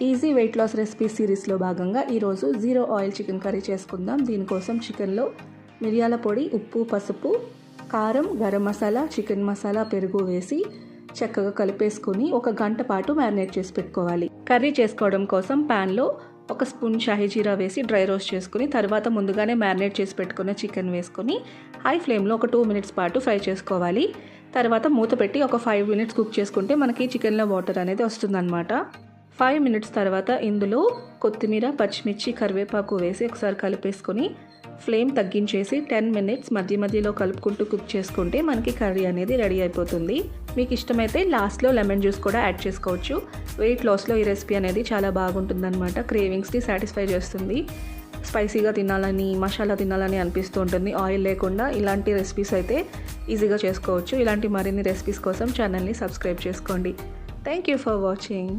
Easy weight loss recipe సిరీస్లో భాగంగా ఈరోజు జీరో ఆయిల్ చికెన్ కర్రీ చేసుకుందాం. దీనికోసం చికెన్లో మిరియాల పొడి ఉప్పు పసుపు కారం గరం మసాలా చికెన్ మసాలా పెరుగు వేసి చక్కగా కలిపేసుకుని ఒక గంట పాటు మ్యారినేట్ చేసి పెట్టుకోవాలి. కర్రీ చేసుకోవడం కోసం ప్యాన్లో ఒక స్పూన్ షాహీ జీరా వేసి డ్రై రోస్ట్ చేసుకుని తర్వాత ముందుగానే మ్యారినేట్ చేసి పెట్టుకున్న చికెన్ వేసుకొని హై ఫ్లేమ్లో ఒక టూ మినిట్స్ పాటు ఫ్రై చేసుకోవాలి. తర్వాత మూత పెట్టి ఒక ఫైవ్ మినిట్స్ కుక్ చేసుకుంటే మనకి చికెన్లో వాటర్ అనేది వస్తుందన్నమాట. ఫైవ్ మినిట్స్ తర్వాత ఇందులో కొత్తిమీర పచ్చిమిర్చి కరివేపాకు వేసి ఒకసారి కలిపేసుకొని ఫ్లేమ్ తగ్గించేసి టెన్ మినిట్స్ మధ్య మధ్యలో కలుపుకుంటూ కుక్ చేసుకుంటే మనకి కర్రీ అనేది రెడీ అయిపోతుంది. మీకు ఇష్టమైతే లాస్ట్లో లెమన్ జ్యూస్ కూడా యాడ్ చేసుకోవచ్చు. వెయిట్ లాస్లో ఈ రెసిపీ అనేది చాలా బాగుంటుందన్నమాట. క్రేవింగ్స్ని సాటిస్ఫై చేస్తుంది. స్పైసీగా తినాలని మసాలా తినాలని అనిపిస్తూ ఉంటుంది. ఆయిల్ లేకుండా ఇలాంటి రెసిపీస్ అయితే ఈజీగా చేసుకోవచ్చు. ఇలాంటి మరిన్ని రెసిపీస్ కోసం ఛానల్ని సబ్స్క్రైబ్ చేసుకోండి. Thank you for watching.